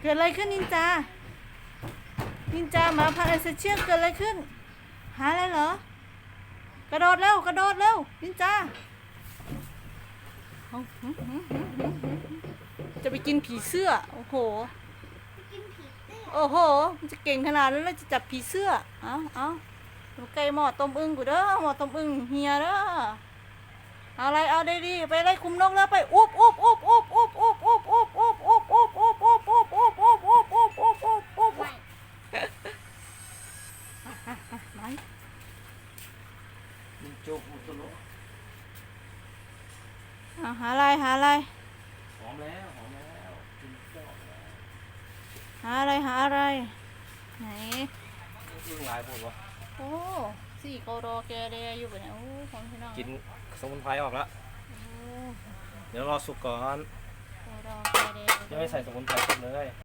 เกิดอะไรขึ้นนินจา นินจาหมาพันธุ์เอเซเชียลเกิดอะไรขึ้น หาอะไรเหรอ กระโดดเร็วกระโดดเร็วนินจาเอาหึหึหึหึหึจะไปกินผีเสื้อ โอ้โหกินผีเต้โอ้โห มันจะเก่งขนาดนั้นแล้วจะจับผีเสื้อ เอาเอาดูไก่หมอต้มอึ่งกูเด้อหมอต้มอึ่งเฮียเด้อเอาอะไรเอาได้ดีไปไล่คุมนกแล้วไปอุบอุบอุบอุบอุบอุบ เอาหาอะไรหาอะไรหอมแล้วหอมแล้วกินก็ออกแล้วหาอะไรหาอะไร ไหนยิ่งหลายปวดวะโอ้สี่โกโรแกเดอยู่แบบนี้โอ้ของพี่น้องกินสมุนไพรออกแล้วโอ้เดี๋ยวรอสุกก่อนโกโรแกเดยังไม่ใส่สมุนไพรสุกเลย